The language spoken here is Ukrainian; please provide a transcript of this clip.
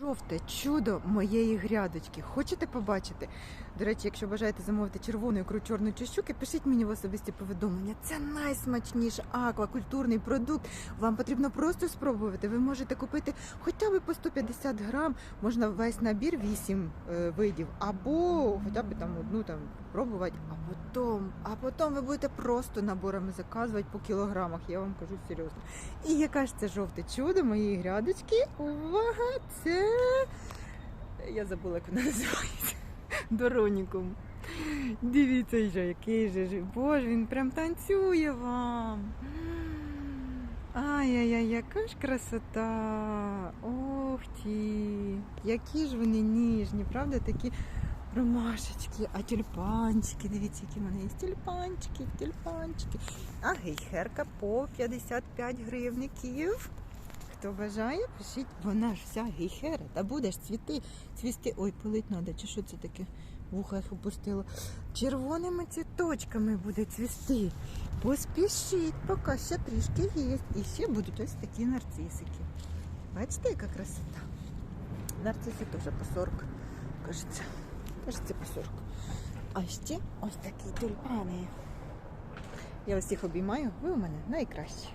Жовте чудо моєї грядочки. Хочете побачити? До речі, якщо бажаєте замовити червону ікру чорної чи щуки, пишіть мені в особисті повідомлення. Це найсмачніший аквакультурний продукт. Вам потрібно просто спробувати. Ви можете купити хоча б по 150 грам, можна весь набір 8 е, видів, або хоча б там одну там пробувати, а потім, а потім ви будете просто наборами заказувати по кілограмах. Я вам кажу серйозно. І яка ж це жовте чудо моєї грядочки? Увага! Це я забула, як вона називається. Доронікум. Дивіться, вже, який же. Боже, він прям танцює вам. Ай-яй-яй, яка ж красота! Ох ті! Які ж вони ніжні, правда, такі ромашечки, а тюльпанчики, дивіться, які в мене є тюльпанчики, тюльпанчики. А гейхерка по 55 гривників. Хто бажає, пишіть, вона ж вся гейхера, та будеш цвіти, цвісти. Ой, пилить треба, чи що це таке? Вуха їх опустила. Червоними цвіточками буде цвісти. Поспішіть, поки ще трішки є. І ще будуть ось такі нарцисики. Бачите, яка красота? Нарциси теж по 40, кажеться. Кажеться, по 40. А ще ось такі тюльпани. Я вас всіх обіймаю, ви у мене найкращі.